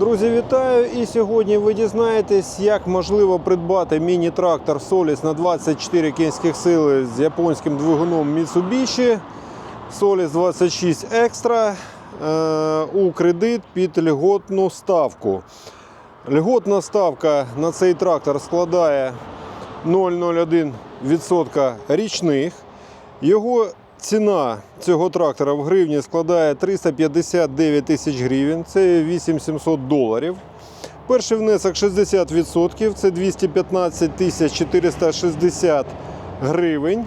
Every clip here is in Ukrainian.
Друзі, вітаю! І сьогодні ви дізнаєтесь, як можливо придбати міні-трактор Solis на 24 кінських сили з японським двигуном Mitsubishi Solis 26 Extra е, у кредит під льготну ставку. Льготна ставка на цей трактор складає 0,01% річних. Його ціна цього трактора в гривні складає 359 тисяч гривень, це 8700 доларів. Перший внесок 60%, це 215 тисяч 460 гривень.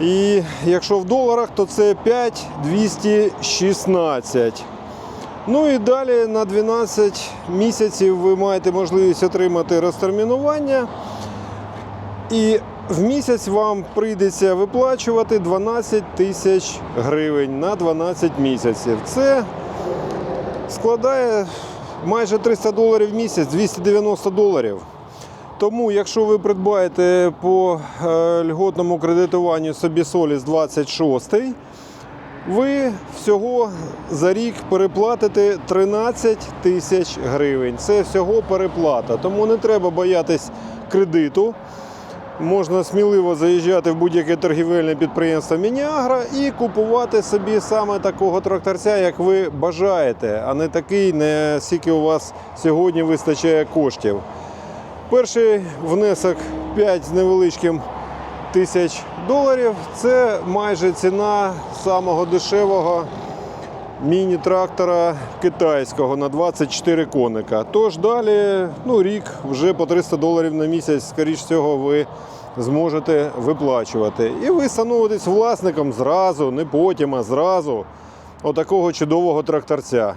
І якщо в доларах, то це 5216. Ну і далі на 12 місяців ви маєте можливість отримати розтермінування. І в місяць вам прийдеться виплачувати 12 тисяч гривень на 12 місяців. Це складає майже 300 доларів в місяць, 290 доларів. Тому, якщо ви придбаєте по е, льготному кредитуванню собі Соліс 26, ви всього за рік переплатите 13 тисяч гривень. Це всього переплата. Тому не треба боятись кредиту. Можна сміливо заїжджати в будь-яке торгівельне підприємство Мініагра і купувати собі саме такого тракторця, як ви бажаєте, а не такий, не скільки у вас сьогодні вистачає коштів. Перший внесок 5 з невеличким тисяч доларів це майже ціна самого дешевого міні-трактора китайського на 24 коника. Тож далі, ну, рік вже по 300 доларів на місяць, скоріш всього, ви зможете виплачувати. І ви становитесь власником зразу, не потім, а зразу отакого чудового тракторця.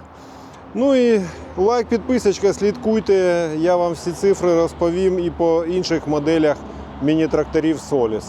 Ну і лайк, підписочка, слідкуйте. Я вам всі цифри розповім і по інших моделях міні-тракторів Solis.